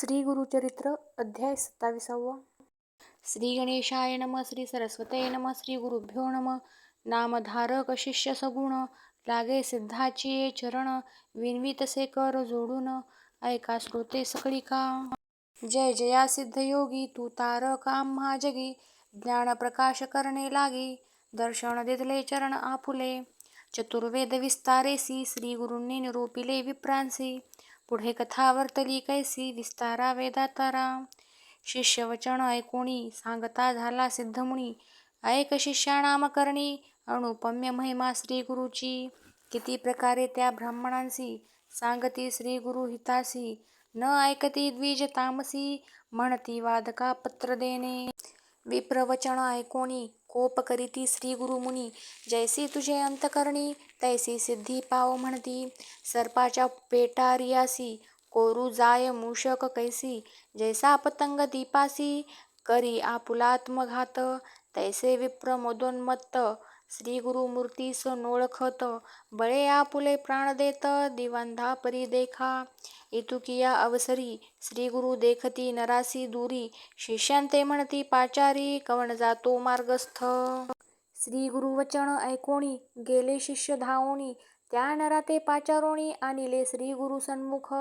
श्री गुरुचरित्र अध्याय सत्ताविसावा. श्री गणेशाय नम श्री सरस्वते नम श्री गुरुभ्यो नम. नामधारक शिष्य सगुण लागे सिद्धाची चरण विनवितसे कर जोडून ऐका श्रोते सकळी का जय जया सिद्ध योगी तू तारक आम्हा जगी ज्ञान प्रकाश करणे लागी दर्शन दिदले चरण आपुले. चतुर्वेद विस्तारेसी श्री गुरूंनी निरूपिले विप्रांसी. पुढे कथा आवर्तली कैसी विस्तारा वेदातारा. शिष्य वचन ऐकोणी सांगता झाला सिद्धमुनी. ऐक शिष्यानाम करणी अनुपम्य महिमा श्री गुरुची किती प्रकारे त्या ब्राह्मणांसी सांगती श्री गुरु हितासी न ऐकती द्विज तामसी म्हणती वादका पत्र देणे. विप्रवचन ऐकोणी कोप करीती श्री गुरुमुनी जैसी तुझे अंतकरणी तैसी सिद्धी पाव म्हणती. सर्पाच्या पेटारियासी कोरू जाय मूषक कैसी जैसा पतंग दीपासी करी आपुलात्मघात तैसे विप्र मदोन्मत्त श्री गुरु मूर्तीस नोळखत बळे आपुले प्राण देत दिवांधा परी देखा. इतुकिया अवसरी श्री गुरु देखती नरासी दूरी. शिष्यांते म्हणती पाचारी कवण जातो मार्गस्थ. श्री गुरु वचन ऐकोणी गेले शिष्य धावोणी. त्या नराते पाचारोणी आणिले श्री गुरु सन्मुख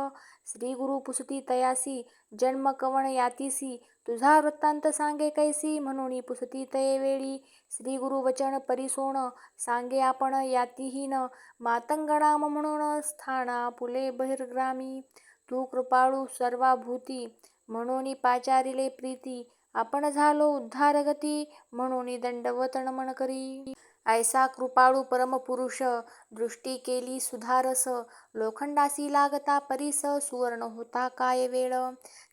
श्री गुरु पुसती तयासी जन्म कवण यातीसी तुझा वृत्तांत सांगे कैसी म्हणून पुसती तये वेळी श्री गुरु वचन परिसोण सांगे आपण यातीहीन मातंगणाम म्हणून स्थाना पुले बहिर्ग्रामी तू कृपाळू सर्वाभूती म्हणून पाचारिले प्रीती आपण झालो उद्धारगती म्हणून दंडवत नमन करी. ऐसा कृपाळू परमपुरुष दृष्टी केली सुधारस लोखंडासी लागता परीस सुवर्ण होता काय वेळ?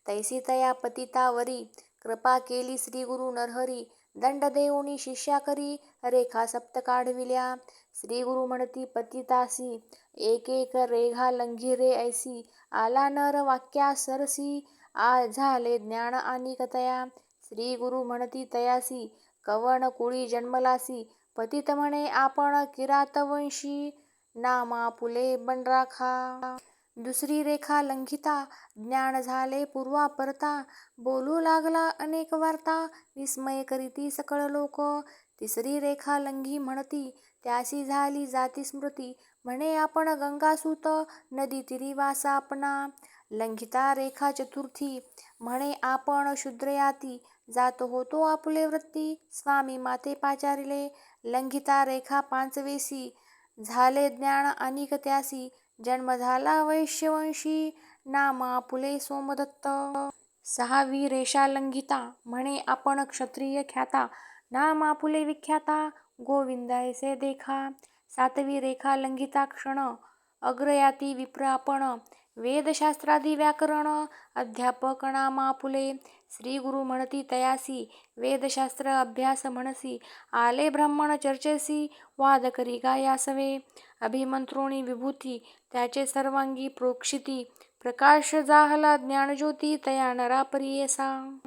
तैसी तया पतितावरी कृपा केली श्री गुरु नरहरी दंड देऊनी शिष्या करी रेखा सप्त काढविल्या. श्री गुरु म्हणती पतितासी एक एक रेघा लंघिरे ऐसी आला नर वाक्या सरसी आ झाले ज्ञान आणि कतया श्री गुरु म्हणती तयासी कवन कुळी जन्मलासी पतित म्हणे आपण किरातवंशी नामा पुले बनराखा. दुसरी रेखा लंघिता ज्ञान झाले पूर्वा परता. बोलू लागला अनेक वार्ता विस्मय करीती सकळ लोक. तिसरी रेखा लंघी म्हणती त्यासी झाली जाती स्मृती. म्हणे आपण गंगासूत नदी तिरी वासा आपणा लंघिता रेखा चतुर्थी. म्हणे आपण शूद्रयाती. जात होतो आपुले वृत्ती. स्वामी माते पाचारिले. लंघिता रेखा पाचवेसी झाले ज्ञान अनिक त्यासी. जन्म झाला वैश्यवंशी. नाम आपुले सोमदत्त. सहावी रेषा लंघिता. म्हणे आपण क्षत्रिय ख्याता. नाम फुले विख्याता गोविंदायसे देखा. सातवी रेखा लंघिता क्षण अग्रयाती विप्रापण वेदशास्त्रादि वेदशास्त्रादी व्याकरण अध्यापक नामा फुले श्री गुरु म्हणती तयासी वेदशास्त्र अभ्यास म्हणसी आले ब्राह्मण चर्चेसी वाद करी गायासवे. अभिमंत्रोणी विभूती त्याचे सर्वांगी प्रोक्षिती प्रकाश जाहला ज्ञानज्योती तया नरापरियेसा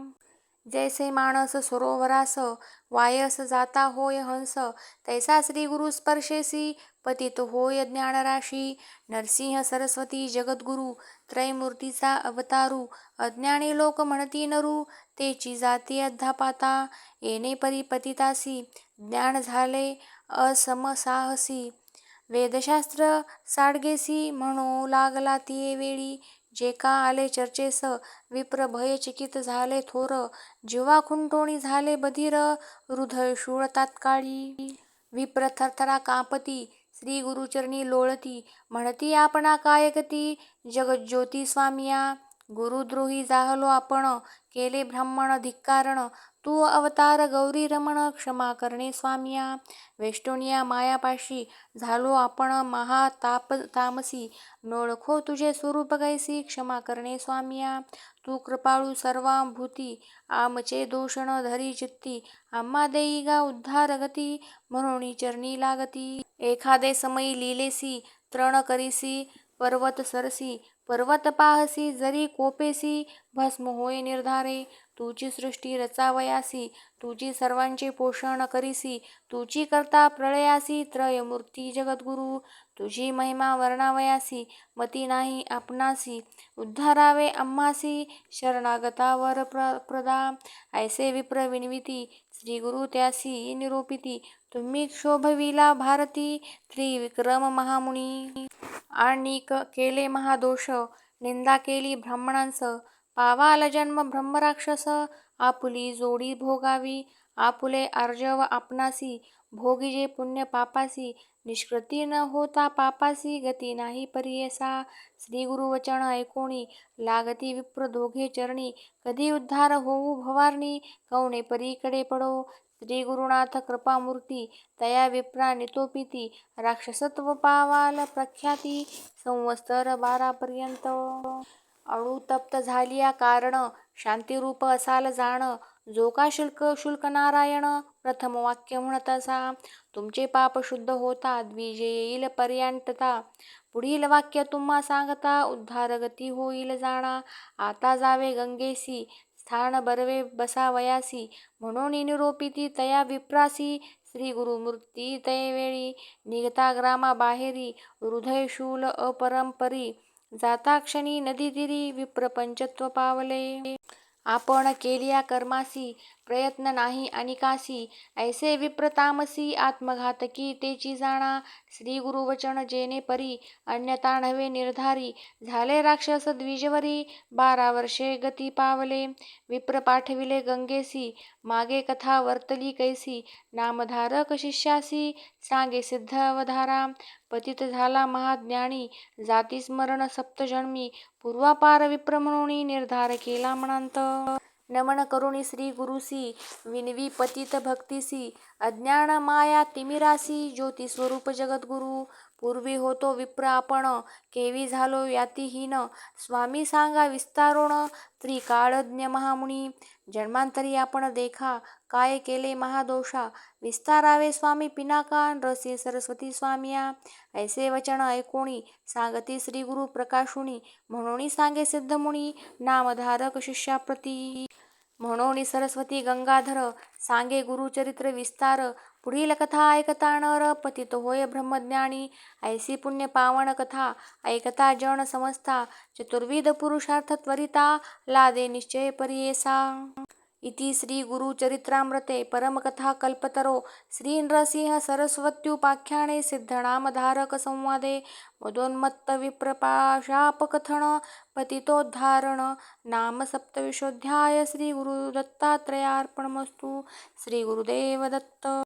जैसे माणस सरोवरास वायस जाता होय हंस तैसा श्री गुरु स्पर्शेसी पतित होय ज्ञानराशी नरसिंह सरस्वती जगद्गुरु त्रयमूर्तीचा अवतारू अज्ञानी लोक म्हणती नरू तेची जाती अध्यापाता येणे परी पतितासी ज्ञान झाले असमसाहसी वेदशास्त्र साडगेसी म्हणू लागला तिये वेळी. जे का आले चर्चेस विप्र भयचकित झाले थोर. जीवा खुंटोणी झाले बधीर हृदय शूळ तात्काळी. विप्र थरथरा कांपती श्री गुरुचरणी लोळती. म्हणती आपणा काय गती? जगज्योती स्वामिया. गुरुद्रोही जाहलो आपण केले ब्राह्मण धिक्कारण. तू अवतार गौरी रमण क्षमा करणे स्वामिया. वेष्टोनिया मायापाशी झालो आपण महा ताप तामसी. नोळखो तुझे स्वरूप कैसी क्षमा करणे स्वामिया. तू कृपाळू सर्वांभूती आमचे दोषण धरी चित्ती. आम्हा देई गा उद्धार गती म्हणून चरणी लागती. एखादे समयी लिलेसी तृण करीसी. पर्वत सरसी पर्वत पाहसी जरी कोपेसी भस्म होय निर्धारे. तुझी सृष्टी रचावयासी तुझी सर्वांचे पोषण करीसी तुची करता प्रळयासी त्रयमूर्ती जगद्गुरु. तुझी महिमा वर्णावयासी मती नाही आपणासी. उद्धारावे अम्मासी शरणागतावर प्र प्रदा. ऐसे विप्र विनविती श्री गुरु त्यासी निरोपिती. तुम्ही क्षोभविला भारती त्रिविक्रम महामुनी. आणिक केले महादोष निंदा केली ब्राह्मणांस. पावाल जन्म ब्रह्मराक्षस आपुली जोडी भोगावी. आपुले आर्जव आपणासी भोगिजे पुण्य पापासी. निष्कृती न होता पापासी गती नाही परियसा. श्री गुरुवचन ऐकोणी लागती विप्र दोघे चरणी. कधी उद्धार होऊ भवारणी कवणे परीकडे पडो. श्री गुरुनाथ कृपामूर्ती तया विप्रा नितोपिती राक्षसत्व पावाल प्रख्याती संवत्सर बारापर्यंत. अणुतप्त झालिया कारण शांतिरूप असाल जाण जो का शुल्क शुल्क नारायण प्रथम वाक्य म्हणतसा तुमचे पाप शुद्ध होता द्विजे येईल पर्यंतता. पुढील वाक्य तुम्हा सांगता उद्धार गती होईल जाणा. आता जावे गंगेसी स्थान बरवे बसावयासी म्हणून निरोपिती तया विप्रासी. श्री गुरुमूर्ती तयवेळी निघता ग्रामाबाहेरी हृदय शूल अपरंपरी. जाता क्षणी नदीतीरी विप्र पंचत्व पावले. आपण केलिया कर्मासी प्रयत्न नाही आणि कासी ऐसे विप्र तामसी आत्मघातकी तेची जाणा. श्री गुरुवचन जेने परी अन्यथा नव्हे निर्धारी. झाले राक्षस द्विजवरी बारा वर्षे गती पावले. विप्र पाठविले गंगेसी मागे कथा वर्तली कैसी. नामधारक शिष्यासी सांगे सिद्ध अवधारा. पतित झाला महाज्ञानी जाती स्मरण सप्तजन्मी. पूर्वापार विप्र म्हणून निर्धार केला म्हणांत. नमन करुणी श्री गुरुसी विनवी पतित भक्तीसी अज्ञान माया तिमिरासी ज्योती स्वरूप जगद्गुरु। पूर्वी होतो विप्र आपण केवी झालो यातीहीन। स्वामी सांगा विस्तारोण त्रिकाळज्ञ महामुनी। जन्मांतरी आपण देखा काय केले महादोषा। विस्तारावे स्वामी पिनाका रसी सरस्वती स्वामिया। ऐसे वचन ऐकोणी सांगती श्री गुरु प्रकाशुनी म्हणून सांगे सिद्धमुनी नामधारक शिष्याप्रती। म्हणून सरस्वती गंगाधर सांगे गुरुचरित्र विस्तार पुढील कथा ऐकता नर पतित होय ब्रह्मज्ञानी ऐसी पुण्य पावन कथा ऐकता जण समजता चतुर्विध पुरुषार्थ त्वरिता लादे निश्चय परियेसा। इति श्रीगुरुचरित्रामृते परमकथाकल्पतरो परमकथा कल्पतरो। मदोन्मत्तविप्रपाशापकथन सरस्वत्युपाख्याने पतितोद्धारण। नाम सप्तविशोऽध्याय श्रीगुरुदत्तात्रयार्पणमस्तु श्रीगुरुदेवदत्त